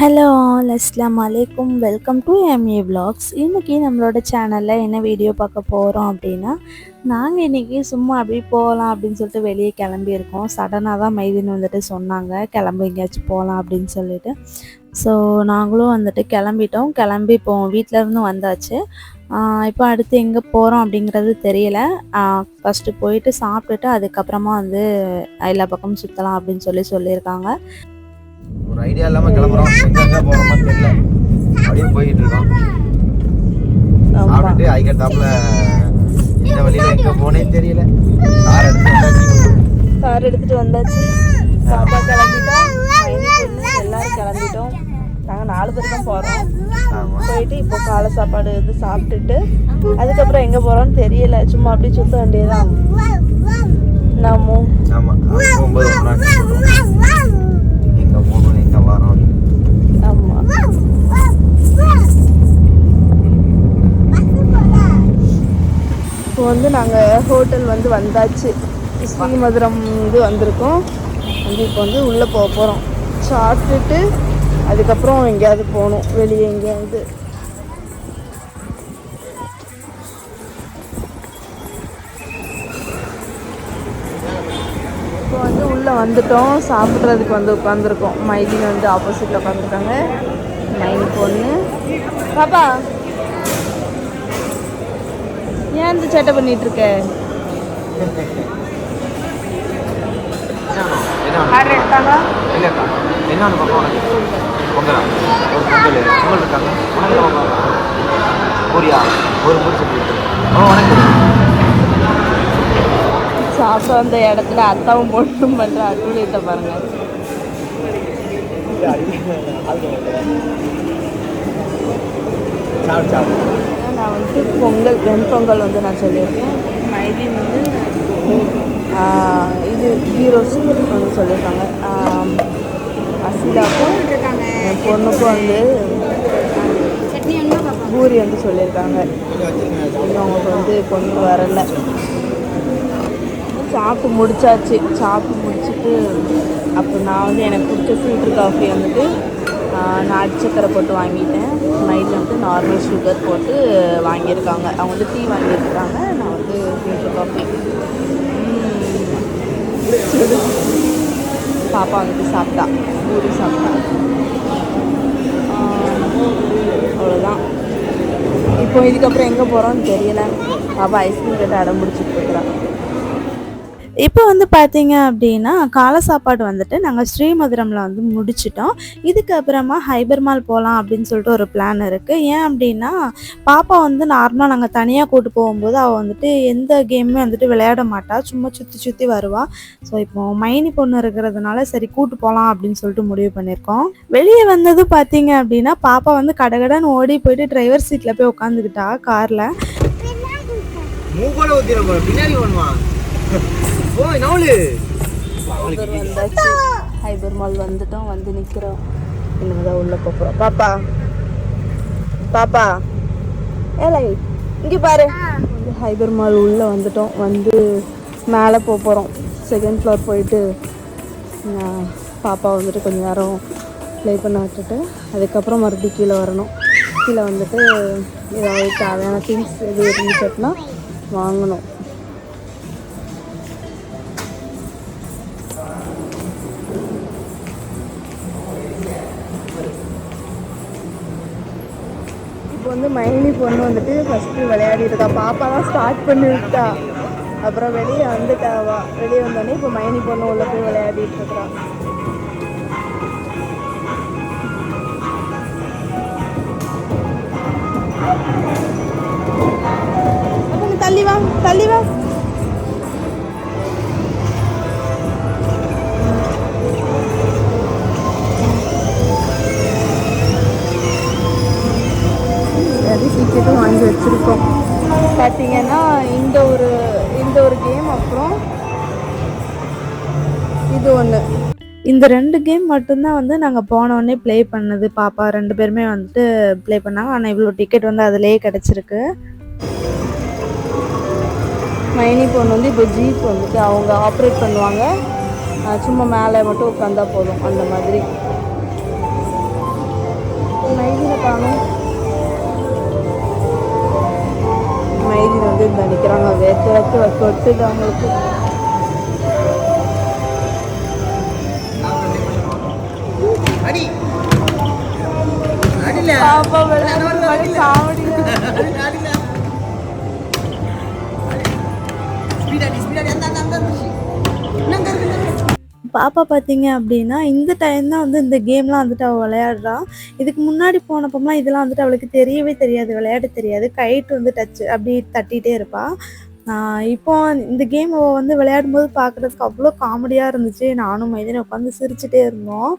Hello ஆல் அஸ்லாம் அலைக்கும். Welcome to MA vlogs. இன்றைக்கி நம்மளோட சேனலில் என்ன வீடியோ பார்க்க போகிறோம் அப்படின்னா நாங்கள் இன்றைக்கி சும்மா அப்படியே போகலாம் அப்படின்னு சொல்லிட்டு வெளியே கிளம்பியிருக்கோம். சடனாக தான் மைதின் வந்துட்டு சொன்னாங்க கிளம்பு எங்கேயாச்சும் போகலாம் அப்படின்னு சொல்லிட்டு. ஸோ நாங்களும் வந்துட்டு கிளம்பிட்டோம். கிளம்பி இப்போ வீட்டிலேருந்து வந்தாச்சு. இப்போ அடுத்து எங்கே போகிறோம் அப்படிங்கிறது தெரியல. ஃபஸ்ட்டு போயிட்டு சாப்பிட்டுட்டு அதுக்கப்புறமா வந்து எல்லா பக்கமும் சுற்றலாம் அப்படின்னு சொல்லி சொல்லியிருக்காங்க. ஒரு ஐடியா இல்லாம கிளம்புறோம். எங்க போறோமோ தெரியல. அப்படியே போயிட்டு இருக்கோம். சாப்பிட்டுட்டு ஐக்கத்தாப்புல இந்த வழியில எங்க போனே தெரியல. கார் எடுத்து வந்தாச்சு. கார் எடுத்துட்டு வந்தாச்சு. பாப்பா கிளம்பிட்டோம் எல்லாரும் கிளம்பிட்டோம். நாங்கள் நாலு பேர் தான் போகிறோம் ஆமா. போயிட்டு இப்போ காலை சாப்பாடு இது சாப்பிட்டுட்டு அதுக்கப்புறம் எங்கே போகிறோம்னு தெரியல. சும்மா அப்படியே சுத்த வேண்டியதுதான். நாமும் ஆமா அது போகும்போது ஒண்ணா சொல்லுவோம் எங்க போகணும் எங்க வரோம் ஆமாம் இப்போ வந்து நாங்கள் ஹோட்டல் வந்து வந்தாச்சு. ஸ்ரீமதுரம் இது வந்திருக்கோம். வந்து இப்போ வந்து உள்ளே போக போகிறோம் சாப்பிட்டுட்டு அதுக்கப்புறம் எங்கேயாவது போகணும். வெளியே எங்கேயாவது. இப்போ வந்து உள்ளே வந்துட்டோம். சாப்பிட்றதுக்கு வந்து உட்காந்துருக்கோம் மைலின் வந்து ஆப்போசிட்டில் உட்காந்துருக்காங்க மைனி பொண்ணு. பாப்பா. ஏன் இந்த சேட்டை பண்ணிட்டு இருக்க என்ன ஆர்டர் எடுத்தாங்க? இல்லக்கா என்ன பார்க்க உனக்கு. பொங்கலா? ஒரு பொங்கல் இருக்காங்க. பூரியா? ஒரு பூரி சொல்லி ஓ உனக்கு? சாப்பிட்டு வந்த இடத்துல அத்தாவும் பொண்ணும் பண்ணுற அட்டுழியத்தை பாருங்க. சாப்பிடு சாப்பிடு. நான் வந்து பொங்கல் வெண்பொங்கல் வந்து நான் சொல்லியிருக்கேன். மைதி வந்து இது ஹீரோஸ் வந்து சொல்லியிருக்காங்க. அசிலாக்கும் என் பொண்ணுக்கும் வந்து பூரி வந்து சொல்லியிருக்காங்க. இன்னும் அவங்களுக்கு வந்து பொண்ணு வரல. சாப்பிட்டு முடிச்சாச்சு. சாப்பிட்டு முடிச்சுட்டு அப்போ நான் வந்து எனக்கு பிடிச்ச ஃபில்டர் காஃபி வந்துட்டு ஆஹ், நாட்டு சக்கரை போட்டு வாங்கிட்டேன். நார்மல் சுகர் போட்டு வாங்கியிருக்காங்க. அவங்க வந்து டீ வாங்கியிருக்காங்க நான் வந்து ஃபில்டர் காஃபி பாப்பா வந்துட்டு சாப்பிட்டா. பூரி சாப்பிட்டா. அவ்வளோதான் இப்போ இதுக்கப்புறம் எங்கே போகிறோம்னு தெரியல. பாப்பா ஐஸ்கிரீம் கேட்டு அடம் பிடிச்சிட்டு இருக்கிறான் இப்போ வந்து பார்த்தீங்க அப்படின்னா காலை சாப்பாடு வந்துட்டு நாங்கள் ஸ்ரீமதுரமில் வந்து முடிச்சிட்டோம். இதுக்கப்புறமா ஹைபர்மால் போகலாம் அப்படின்னு சொல்லிட்டு ஒரு பிளான் இருக்குது ஏன் அப்படின்னா பாப்பா வந்து நார்மலாக நாங்கள் தனியாக கூட்டு போகும்போது அவள் வந்துட்டு எந்த கேமுமே வந்துட்டு விளையாட மாட்டாள் சும்மா சுற்றி சுற்றி வருவாள் ஸோ இப்போ மைனி பொண்ணு இருக்கிறதுனால சரி கூட்டு போகலாம் அப்படின்னு சொல்லிட்டு முடிவு பண்ணியிருக்கோம் வெளியே வந்தது பார்த்தீங்க அப்படின்னா பாப்பா வந்து கடகடன்னு ஓடி போயிட்டு டிரைவர் சீட்டில் போய் உட்காந்துக்கிட்டா காரில் மூக்கோட ஊத்திர போற. பின்னாடி பண்ணுவான் ஓய் நவுலு ஹைபர் வந்தாச்சு ஹைபர் மால் வந்துட்டோம் வந்து நிற்கிறோம் இனிமேதான் உள்ள போகிறோம் பாப்பா. பாப்பா. ஏலை இங்கே பாரு. வந்து ஹைபர் மால் உள்ளே வந்துட்டோம். வந்து மேலே போக போகிறோம் செகண்ட் ஃப்ளோர் போயிட்டு நான் பாப்பா வந்துட்டு கொஞ்சம் நேரம் ப்ளே பண்ண விட்டுட்டு அதுக்கப்புறம் மறுபடியும் கீழே வரணும். கீழே வந்துட்டு ஏதாவது தேவையான திங்ஸ் எது இருந்துச்சுன்னா வாங்கணும். வந்து மைனி பொண்ணு வந்துட்டு ஃபஸ்ட்டு விளையாடிட்டு இருக்கா பாப்பா தான் ஸ்டார்ட் பண்ணிவிட்டா அப்புறம் வெளியே வந்துட்டாவா. வெளியே வந்தோடனே இப்போ மைனி பொண்ணு உள்ளே போய் விளையாடிட்டு இருக்கிறான் ஒன்றுக்கு ஒன்று இந்த ரெண்டு கேம் மட்டும்தான் வந்து நாங்கள் போனோடனே ப்ளே பண்ணது. பாப்பா ரெண்டு பேருமே வந்துட்டு ப்ளே பண்ணாங்க. ஆனால் இவ்வளோ டிக்கெட் வந்து அதுலேயே கிடச்சிருக்கு. மைனி பொண்ணு வந்து இப்போ ஜீப் வந்துட்டு அவங்க ஆப்ரேட் பண்ணுவாங்க. சும்மா மேலே மட்டும் உட்காந்தா போதும். அந்த மாதிரி. மைதினை காணும் மைதினை வந்து நினைக்கிறாங்க நிற்கிறாங்க வேர்த்து ஒர்க் அவுட்டு அவங்களுக்கு. அடி அடில பாப்பா அடில ஸ்பீட் அடி ஸ்பீட் அடி அந்த அந்த அந்த என்னங்க இருக்கு பாப்பா பார்த்தீங்க அப்படின்னா இந்த டைம் தான் வந்து இந்த கேம்லாம் வந்துட்டு அவள் விளையாடுறான் இதுக்கு முன்னாடி போனப்போலாம் இதெல்லாம் வந்துட்டு அவளுக்கு தெரியவே தெரியாது விளையாட தெரியாது. கைட்டு வந்து டச் அப்படி தட்டிகிட்டே இருப்பாள் இப்போ இந்த கேம் அவள் வந்து விளையாடும் போது பார்க்குறதுக்கு அவ்வளோ காமெடியாக இருந்துச்சு. நானும் மைதினை உட்காந்து சிரிச்சுட்டே இருந்தோம்.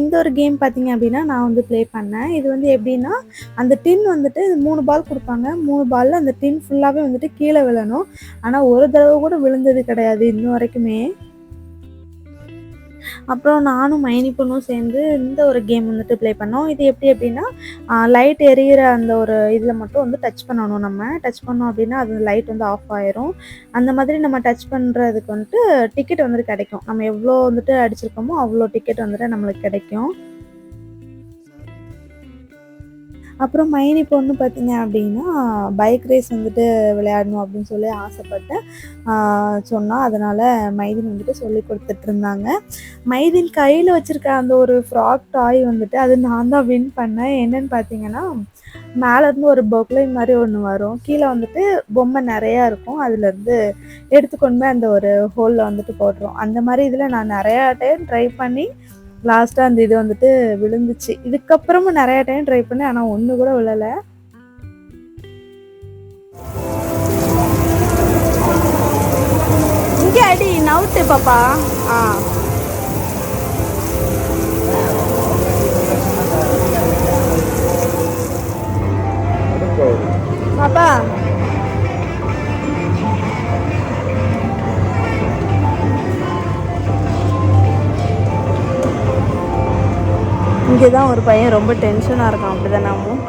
இந்த ஒரு கேம் பார்த்தீங்க அப்படின்னா நான் வந்து ப்ளே பண்ணேன். இது வந்து எப்படின்னா அந்த டின் வந்துட்டு மூணு பால் கொடுப்பாங்க. மூணு பாலில் அந்த டின் ஃபுல்லாகவே வந்துட்டு கீழே விழணும். ஆனால் ஒரு தடவை கூட விழுந்தது கிடையாது இன்னும் வரைக்குமே. அப்புறம் நானும் மைனி பொண்ணும் சேர்ந்து இந்த ஒரு கேம் வந்துட்டு ப்ளே பண்ணோம். இது எப்படி அப்படின்னா லைட் எரியிற அந்த ஒரு இதில் மட்டும் வந்து டச் பண்ணணும் நம்ம. டச் பண்ணோம் அப்படின்னா அது லைட் வந்து ஆஃப் ஆயிரும். அந்த மாதிரி நம்ம டச் பண்ணுறதுக்கு வந்துட்டு டிக்கெட் வந்துட்டு கிடைக்கும். நம்ம எவ்வளோ வந்துட்டு அடிச்சிருக்கோமோ அவ்வளோ டிக்கெட் வந்துட்டு நம்மளுக்கு கிடைக்கும். அப்புறம் மைனி பொண்ணு பார்த்தீங்க அப்படின்னா பைக் ரேஸ் வந்துட்டு விளையாடணும் அப்படின்னு சொல்லி ஆசைப்பட்டு சொன்னால் அதனால் மைதின் வந்துட்டு சொல்லி கொடுத்துட்டு இருந்தாங்க. மைதின் கையில் வச்சுருக்க அந்த ஒரு ஃப்ராக் டாய் வந்துட்டு அது நான் தான் வின் பண்ணேன். என்னன்னு பார்த்தீங்கன்னா மேலேருந்து ஒரு பொக்லை மாதிரி ஒன்று வரும். கீழே வந்துட்டு பொம்மை நிறையா இருக்கும். அதுலேருந்து எடுத்துக்கொண்டு போய் அந்த ஒரு ஹோலில் வந்துட்டு போட்டுரும். அந்த மாதிரி இதில் நான் நிறையா டைம் ட்ரை பண்ணி லாஸ்ட்டாக அந்த இது வந்துட்டு விழுந்துச்சு. இதுக்கப்புறமும் நிறைய டைம் ட்ரை பண்ணேன் ஆனால் ஒன்று கூட விழலை. இங்கே அடி நவுட்டு பாப்பா. ஆ. பாப்பா. இங்கே தான் ஒரு பையன் ரொம்ப டென்ஷனாக இருக்கான் அப்படி தான் நாமும்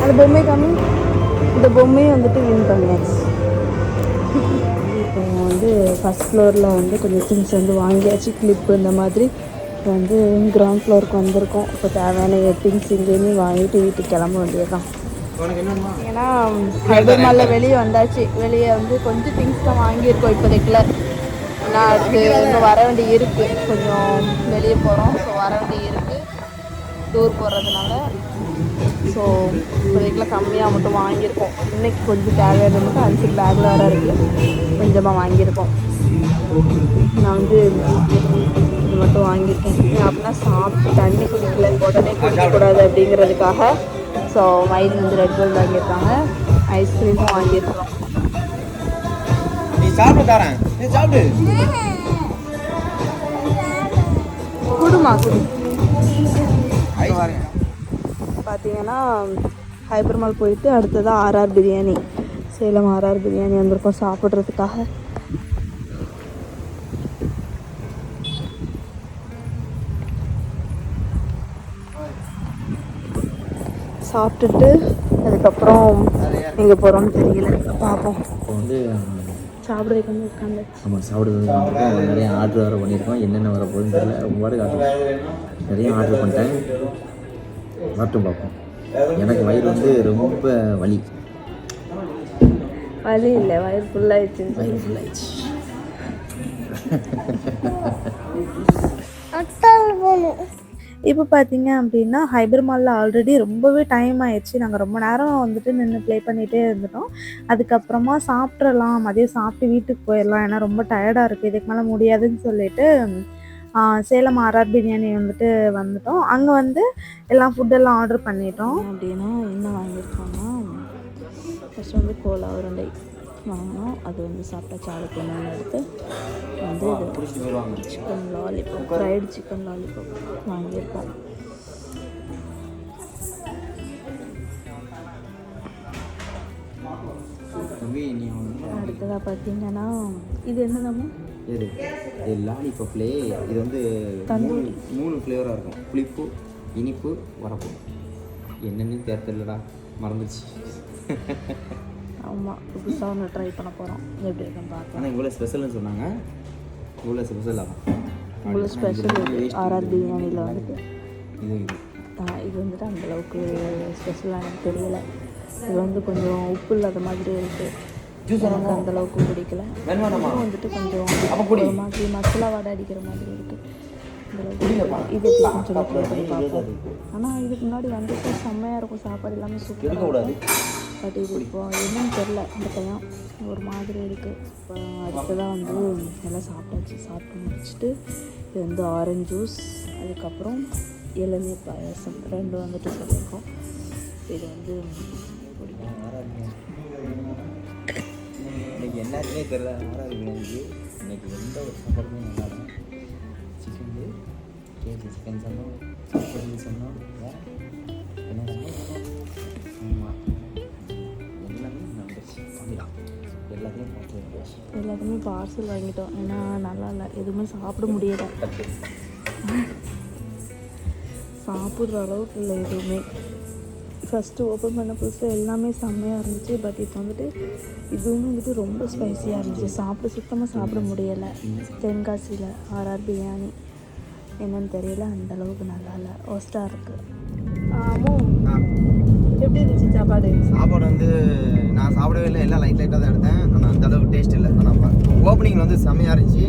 அந்த பொம்மை கம்மி இந்த பொம்மையும் வந்துட்டு வின் பண்ணியாச்சு இப்போ வந்து ஃபஸ்ட் ஃப்ளோரில் வந்து கொஞ்சம் திங்ஸ் வந்து வாங்கியாச்சு கிளிப்பு இந்த மாதிரி இப்போ வந்து கிரவுண்ட் ஃப்ளோருக்கு வந்திருக்கோம். இப்போ தேவையான திங்ஸ் இங்கேயுமே வாங்கிட்டு வீட்டுக்கு கிளம்ப வேண்டியதுதான். உனக்கு ஏன்னா ஹைதராபாத்தில் வெளியே வந்தாச்சு. வெளியே வந்து கொஞ்சம் திங்ஸ் தான் வாங்கியிருக்கோம் இப்போதைக்குல நான் அடுத்து இன்னும் வர வேண்டி இருக்கு. கொஞ்சம் வெளியே போகிறோம் ஸோ வர வேண்டி இருக்கு. டூர் போகிறதுனால ஸோ இப்போதைக்குல கம்மியாக மட்டும் வாங்கியிருக்கோம். இன்னைக்கு கொஞ்சம் தேவையானது மட்டும் அஞ்சு பேக்கில் வர இருக்குது கொஞ்சமாக வாங்கியிருக்கோம். நான் வந்து இது மட்டும் வாங்கியிருக்கேன். அப்படின்னா சாப்பிட்டு தண்ணி குடிக்கல. உடனே குடிக்கக்கூடாது அப்படிங்கிறதுக்காக ஸோ மயில் வந்து ரெட் பல் வாங்கியிருக்காங்க. ஐஸ்கிரீமும் வாங்கியிருக்கோம். நீ சாப்பிடு தரேன். நீ சாப்பிடு. குடுமா குடு. பார்த்தீங்கன்னா ஹைப்பர் மால் போயிட்டு அடுத்ததாக ஆர்ஆர் பிரியாணி. சேலம் ஆர்ஆர் பிரியாணி வந்திருக்கோம் சாப்பிட்றதுக்காக. சாப்பிட்டுட்டு அதுக்கப்புறம் எங்கே போகிறோம்னு தெரியல. பார்ப்போம் இப்போ வந்து சாப்பிட்றதுக்கு வந்து உட்காந்து. நம்ம சாப்பிடுறது வந்திருக்கோம் நிறைய ஆர்டர் வேறு பண்ணியிருக்கோம். என்னென்ன வர போகுதுன்னு தெரியல. ரொம்ப பாட்டு காட்டுறோம் நிறைய ஆர்டர் பண்ணிட்டேன். வரட்டும் பார்ப்போம் எனக்கு வயிறு வந்து ரொம்ப வலி. வழி இல்லை வயிறு ஃபுல்லாகிடுச்சு வயிறு ஃபுல்லாகிடுச்சு இப்போ பார்த்தீங்க அப்படின்னா ஹைபர் மாலில் ஆல்ரெடி ரொம்பவே டைம் ஆயிடுச்சு. நாங்கள் ரொம்ப நேரம் வந்துட்டு நின்று ப்ளே பண்ணிகிட்டே இருந்துட்டோம். அதுக்கப்புறமா சாப்பிட்றலாம் மதியம் சாப்பிட்டு வீட்டுக்கு போயிடலாம். ஏன்னா ரொம்ப டயர்டாக இருக்குது இதுக்கு மேலே முடியாதுன்னு சொல்லிட்டு சேலம் ஆர்ஆர் பிரியாணி வந்துட்டு வந்துட்டோம். அங்கே வந்து எல்லாம் ஃபுட்டெல்லாம் ஆர்டர் பண்ணிட்டோம். அப்படின்னா என்ன வாங்கியிருக்கோம்னா ஃபஸ்ட் வந்து கோலா உருண்டை. வாங்கினோம். அது வந்து சாப்பிட்டா சாலுக்கு ஒன்று எடுத்து வந்து இது chicken lollipop fried chicken lollipop வாங்கியிருக்கோம். அடுத்ததாக பார்த்தீங்கன்னா இது என்னதாம்மா? எது இது லாலிபப்லே இது வந்து மூணு மூணு ஃப்ளேவராக இருக்கும். புளிப்பு இனிப்பு வரப்பு. என்னென்னு பேர் தெரியலடா மறந்துச்சு ஆமாம் புதுசாக ஒன்று ட்ரை பண்ண போகிறோம் எப்படி இருக்குன்னு பார்க்கலாம். ஆனால் இவ்வளோ ஸ்பெஷல்னு சொன்னாங்க. இவ்வளோ ஸ்பெஷலாக உங்களுக்கு ஸ்பெஷல் ஆர்ஆர் பிரியாணியில் வந்துட்டு. இது இது. இது வந்துட்டு அந்த அளவுக்கு ஸ்பெஷலாக எனக்கு தெரியல. இது வந்து கொஞ்சம் உப்பு இல்லாத மாதிரி இருக்குது எனக்கு அந்த அளவுக்கு பிடிக்கல. வந்துட்டு கொஞ்சம். ஒரு மாதிரி மசாலா வாடை அடிக்கிற மாதிரி இருக்குது இது பார்ப்போம். ஆனால் இதுக்கு முன்னாடி வந்துட்டு செம்மையாக இருக்கும். சாப்பாடு எல்லாமே சூப்பராக கூடாது பட் கொடுப்போம். என்னன்னு தெரில இந்த பையன் ஒரு மாதிரி இருக்குது இப்போ அடுத்ததாக வந்து எல்லாம் சாப்பிட்டாச்சு. சாப்பிட்டு முடிச்சுட்டு இது வந்து ஆரஞ்சு ஜூஸ் அதுக்கப்புறம் இளநீர் பாயசம். ரெண்டு வந்துட்டு சொல்லியிருக்கோம். இது வந்து இன்னைக்கு என்னன்னே தெரியல. ஆறாவது பிரியாணிக்கு இன்னைக்கு எந்த ஒரு சாப்பாடுமே நல்லா இருக்கும் சிக்கன் கேஜி சிக்கன் சொன்னோம் சாப்பாடு சொன்னோம். என்ன சொன்னோம்? ஆமாம் எல்லாத்தையும் எல்லாத்தையுமே பார்சல் வாங்கிட்டோம். ஏன்னா நல்லா இல்லை. எதுவுமே சாப்பிட முடியலை. சாப்பிட்ற அளவுக்கு இல்லை எதுவுமே. ஃபஸ்ட்டு ஓப்பன் பண்ண புதுசில் எல்லாமே செம்மையாக இருந்துச்சு. பட் இப்போ வந்துட்டு இதுவும் வந்துட்டு ரொம்ப ஸ்பைசியாக இருந்துச்சு. சாப்பிட சுத்தமாக சாப்பிட முடியலை. தென்காசியில் ஆர்ஆர் பிரியாணி. என்னன்னு தெரியல. அந்த அளவுக்கு நல்லா இல்லை. ஒஸ்ட்டாக இருக்குது ஆமாம் எப்படி இருந்துச்சு சாப்பாடு? சாப்பாடு வந்து நான் சாப்பிடவே இல்லை. எல்லாம் லைட் லைட்டாக தான் எடுத்தேன். ஆனால் அந்த அளவுக்கு டேஸ்ட் இல்லை. ஆனால் ஓப்பனிங்கில் வந்து செம்மையாக இருந்துச்சு.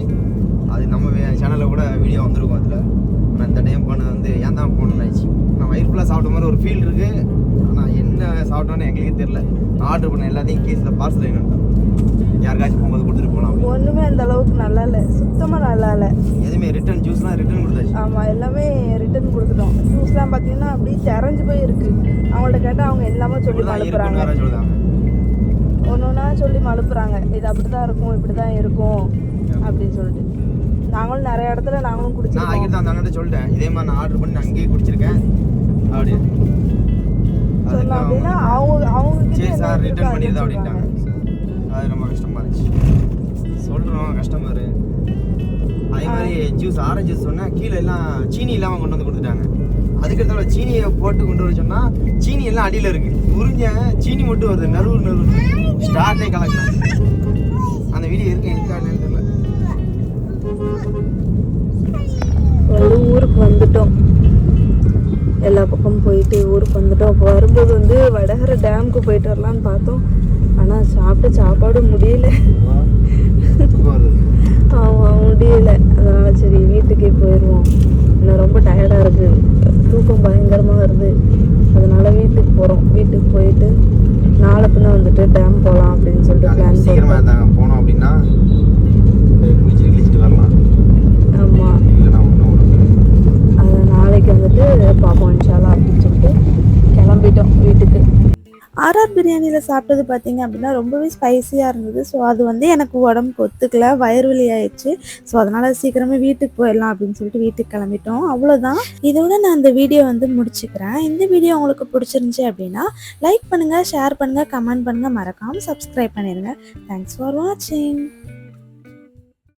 அது நம்ம சேனலில் கூட வீடியோ வந்திருக்கும் அதில். ஆனால் இந்த டைம் போனது வந்து ஏன் தான் போகணும்னு ஆயிடுச்சு நான் வயிறு ஃபுல்லாக சாப்பிட்ட மாதிரி ஒரு ஃபீல் இருக்குது ஆனால் என்ன சாப்பிட்டோன்னு எங்களுக்கே தெரில நான் ஆர்டர் பண்ண எல்லாத்தையும் கேஸில் பார்சல் வேணும் யாருக்காச்சும் போகும்போது கொடுத்துட்டு போகலாம். ஒன்றுமே அந்த அளவுக்கு நல்லா இல்லை. சுத்தமாக நல்லா இல்லை. எதுவுமே ரிட்டர்ன் ஜூஸ்லாம் ரிட்டர்ன் கொடுத்தாச்சு. ஆமாம் எல்லாமே ரிட்டர்ன் கொடுத்துட்டோம் ஜூஸ்லாம் பார்த்தீங்கன்னா அப்படியே திறஞ்சு போய் இருக்கு. அவங்கள்ட்ட கேட்டால் அவங்க எல்லாமே சொல்லி தான் அனுப்புகிறாங்க ஒன்று ஒன்றா சொல்லி அனுப்புகிறாங்க இது அப்படி தான் இருக்கும் இப்படி தான் இருக்கும் அப்படின்னு சொல்லிட்டு. நாங்களும் நிறைய இடத்துல நாங்களும் நான் குடிச்சிருக்கோம். ஆகிட்டு அந்த சொல்லிட்டேன். இதே மாதிரி நான் ஆர்டர் பண்ணி நான் அங்கேயே குடிச்சிருக்கேன். அப்படி. சொன்னோம் அப்படின்னா அவங்க அவங்க சரி சார் ரிட்டர்ன் பண்ணிடுது அப்படின்ட்டாங்க. அது ரொம்ப கஷ்டமா இருந்துச்சு. சொல்கிறோம் கஸ்டமர் அதே மாதிரி ஜூஸ் ஆரஞ்சு ஜூஸ் சொன்னால் கீழே எல்லாம் சீனி இல்லாமல் கொண்டு வந்து கொடுத்துட்டாங்க. அதுக்கடுத்தால சீனியை போட்டு கொண்டு வர சொன்னா சீனி எல்லாம் அடியில் இருக்கு. உறிஞ்ச சீனி மட்டும் வருது நறுவு நறுவு ஸ்டார்ட்டே கலக்கலாம் அந்த வீடியோ இருக்கு என்னன்னு தெரியல. ஒரு ஊருக்கு வந்துட்டோம். எல்லா பக்கமும் போயிட்டு ஊருக்கு வந்துட்டோம். அப்போ வரும்போது வந்து வடகர டேமுக்கு போயிட்டு வரலான்னு பார்த்தோம். ஆனால் சாப்பிட்டு சாப்பாடு முடியல. முடியல. அதனால சரி வீட்டுக்கே போயிடுவோம் இன்னும் ரொம்ப டயர்டாக இருக்குது தூக்கம் பயங்கரமாக வருது. அதனால வீட்டுக்கு போகிறோம் வீட்டுக்கு போயிட்டு நாளை பின்ன வந்துட்டு டேம் போகலாம் அப்படின்னு சொல்லிட்டு பிளான் சீக்கிரமா போட்டோம். இருந்தாங்க போனோம் அப்படின்னா போய் குளிச்சு கிழிச்சிட்டு வரலாம். ஆமாம் அதை நாளைக்கு வந்துட்டு பார்ப்போம் இன்ஷால்லா அப்படின்னு சொல்லிட்டு கிளம்பிட்டோம் வீட்டுக்கு. ஆர்ஆர் பிரியாணியில் சாப்பிட்டது பார்த்தீங்க அப்படின்னா ரொம்பவே ஸ்பைசியாக இருந்தது. ஸோ அது வந்து எனக்கு உடம்புக்கு ஒத்துக்கல. வயிறு வலி ஆயிடுச்சு. ஸோ அதனால் சீக்கிரமே வீட்டுக்கு போயிடலாம் அப்படின்னு சொல்லிட்டு வீட்டுக்கு கிளம்பிட்டோம். அவ்வளோதான் இதோட நான் இந்த வீடியோ வந்து முடிச்சுக்கிறேன். இந்த வீடியோ உங்களுக்கு பிடிச்சிருந்துச்சி அப்படின்னா லைக் பண்ணுங்கள் ஷேர் பண்ணுங்கள் கமெண்ட் பண்ணுங்கள் மறக்காமல் சப்ஸ்கிரைப் பண்ணிடுங்க தேங்க்ஸ் ஃபார் வாட்சிங்